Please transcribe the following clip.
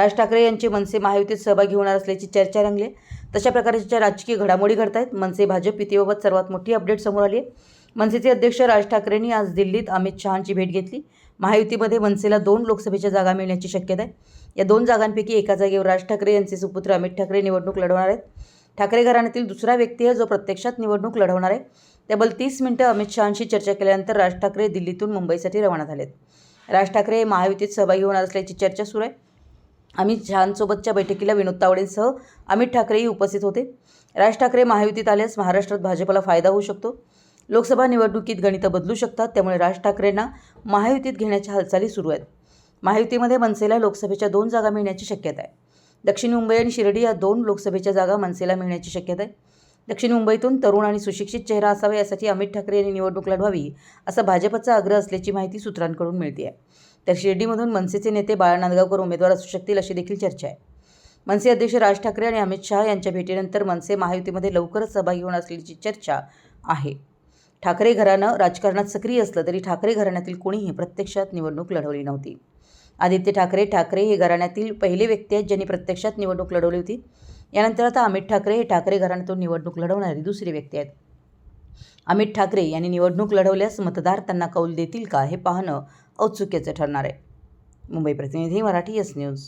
राज ठाकरे यांचे मनसे महायुतीत सहभागी होणार असल्याची चर्चा रंगली आहे. तशा प्रकारच्या राजकीय घडामोडी घडत आहेत मनसे भाजप युतीबाबत सर्वात मोठी अपडेट समोर आली आहे. मनसेचे अध्यक्ष राज ठाकरेंनी आज दिल्लीत अमित शहांची भेट घेतली. महायुतीमध्ये मनसेला दोन लोकसभेच्या जागा मिळण्याची शक्यता आहे. या दोन जागांपैकी एका जागेवर राज ठाकरे यांचे सुपुत्र अमित ठाकरे निवडणूक लढवणार आहेत. ठाकरे घराण्यातील दुसरा व्यक्ती आहे जो प्रत्यक्षात निवडणूक लढवणार आहे. तब्बल तीस मिनिटं अमित शहांशी चर्चा केल्यानंतर राज ठाकरे दिल्लीतून मुंबईसाठी रवाना झालेत. राज ठाकरे हे महायुतीत सहभागी होणार असल्याची चर्चा सुरू आहे. आम्ही छानसोबतच्या बैठकीला विनोद तावडेंसह अमित ठाकरेही उपस्थित होते. राज ठाकरे महायुतीत आल्यास महाराष्ट्रात भाजपला फायदा होऊ शकतो. लोकसभा निवडणुकीत गणितं बदलू शकतात त्यामुळे राज ठाकरेंना महायुतीत घेण्याच्या हालचाली सुरू आहेत. महायुतीमध्ये मनसेला लोकसभेच्या दोन जागा मिळण्याची शक्यता आहे. दक्षिण मुंबई आणि शिर्डी या दोन लोकसभेच्या जागा मनसेला मिळण्याची शक्यता आहे. दक्षिण मुंबईतून तरुण आणि सुशिक्षित चेहरा असावा यासाठी अमित ठाकरे यांनी निवडणूक लढवावी असा भाजपचा आग्रह असल्याची माहिती सूत्रांकडून मिळते आहे तर शिर्डीमधून मनसेचे नेते बाळा नांदगावकर उमेदवार असू शकतील अशी देखील चर्चा आहे. मनसे अध्यक्ष राज ठाकरे आणि अमित शहा यांच्या भेटीनंतर मनसे महायुतीमध्ये लवकरच सहभागी होणार असल्याची चर्चा आहे. ठाकरे घराणं राजकारणात सक्रिय असलं तरी ठाकरे घराण्यातील कोणीही प्रत्यक्षात निवडणूक लढवली नव्हती. आदित्य ठाकरे ठाकरे हे घराण्यातील पहिले व्यक्ती आहेत ज्यांनी प्रत्यक्षात निवडणूक लढवली होती. यानंतर आता अमित ठाकरे हे ठाकरे घराण्यातून निवडणूक लढवणारी दुसरी व्यक्ती आहेत. अमित ठाकरे यांनी निवडणूक लढवल्यास मतदार त्यांना कौल देतील का हे पाहणं औत्सुक्याचं ठरणार आहे. मुंबई प्रतिनिधी मराठी एस न्यूज.